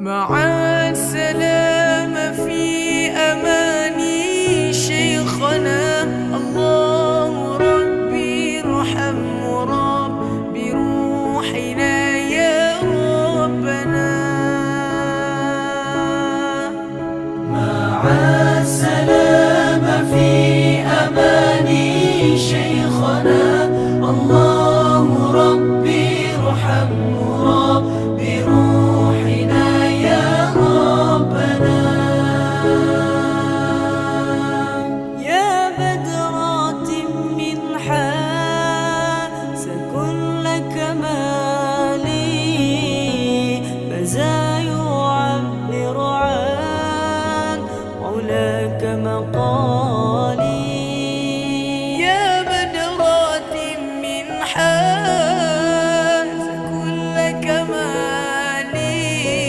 مع السلامة في أماني شيخنا. الله ربي ارحم رب بروحنا يا ربنا. مع السلامة في أماني شيخنا. الله ربي ارحم لك مقالي.